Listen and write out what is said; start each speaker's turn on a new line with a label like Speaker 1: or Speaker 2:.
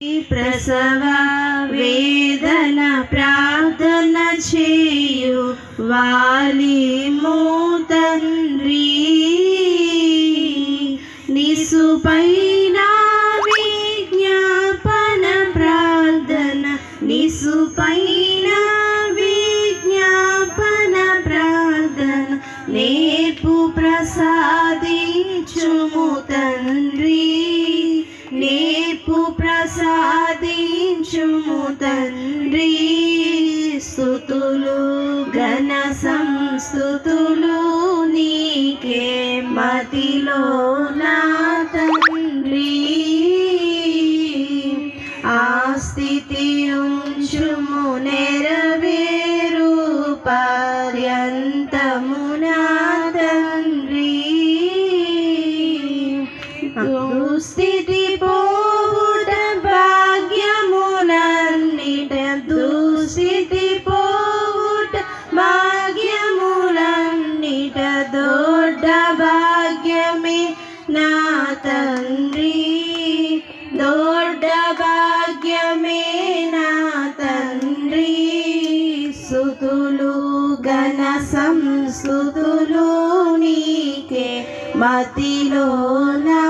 Speaker 1: ప్రసవ వేదన ప్రార్థన చేయు వాలి తండ్రి నిసుపైన విజ్ఞాపన ప్రార్థన నిసుపైన విజ్ఞాపన ప్రార్థన నేర్పు ప్రసాదించు నేర్పు ప్రసాదించుము తండ్రి. స్థుతులు ఘన సంస్థుతులు నీకే మతిలో నా తండ్రి. ఆ స్థితి ఉంచుము నెరవేరు పర్యంతము నా తండ్రి. దుస్థితి నా తండ్రి దొడ్డ భాగ్యమే నా తండ్రి? సుతులు ఘన సంసుతులు నీకే మతిలో నా